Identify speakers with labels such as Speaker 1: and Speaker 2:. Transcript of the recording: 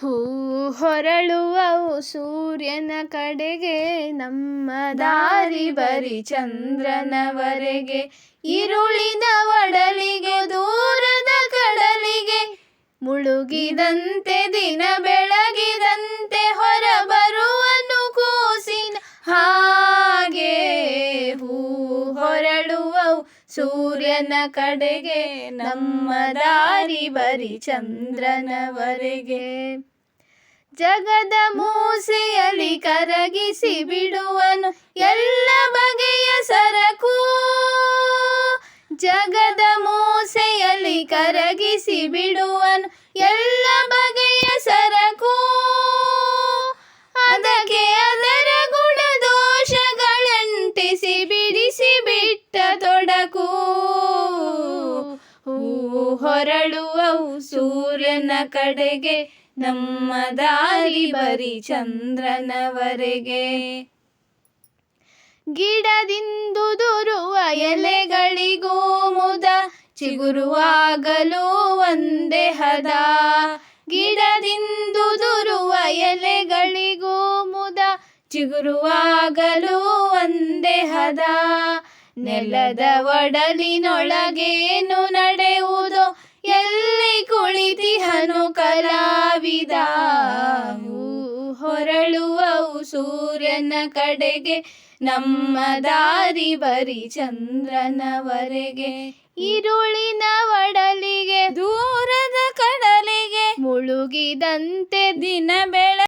Speaker 1: ಹೂ ಹೊರಳುವ ಸೂರ್ಯನ ಕಡೆಗೆ, ನಮ್ಮ ದಾರಿ ಬರಿ ಚಂದ್ರನವರೆಗೆ. ಇರುಳಿನ ಒಡಲಿಗೆ, ದೂರದ ಕಡಲಿಗೆ ಮುಳುಗಿದಂತೆ ದಿನ ಬೆಳಗಿದಂತೆ ಸೂರ್ಯನ ಕಡೆಗೆ, ನಮ್ಮ ದಾರಿ ಬರಿ ಚಂದ್ರನವರೆಗೆ. ಜಗದ ಮೂಸೆಯಲ್ಲಿ ಕರಗಿಸಿ ಬಿಡುವನು ಎಲ್ಲ ಬಗೆಯ ಸರಕು. ಜಗದ ಮೂಸೆಯಲ್ಲಿ ಕರಗಿಸಿ ಬಿಡುವನು ಎಲ್ಲ ಬಗೆಯ ಹೊರಳುವವು ಸೂರ್ಯನ ಕಡೆಗೆ, ನಮ್ಮ ದಾರಿ ಬರಿ ಚಂದ್ರನವರೆಗೆ. ಗಿಡದಿಂದುದುರುವ ಎಲೆಗಳಿಗೂ ಮುದ, ಚಿಗುರುವಾಗಲೂ ಒಂದೇ ಹದ. ಗಿಡದಿಂದುದುರುವ ಎಲೆಗಳಿಗೂ ಮುದ, ಚಿಗುರುವಾಗಲೂ ಒಂದೇ ಹದ. ನೆಲದ ಒಡಲಿನೊಳಗೇನು ನಡೆಯುವುದೋ ಸೂರ್ಯನ ಕಡೆಗೆ ನಮ್ಮ ದಾರಿ ಬರಿ ಚಂದ್ರನವರೆಗೆ. ಈರುಳಿನ ಒಡಲಿಗೆ
Speaker 2: ದೂರದ ಕಡಲಿಗೆ
Speaker 1: ಮುಳುಗಿದಂತೆ
Speaker 2: ದಿನ ಬೆಳ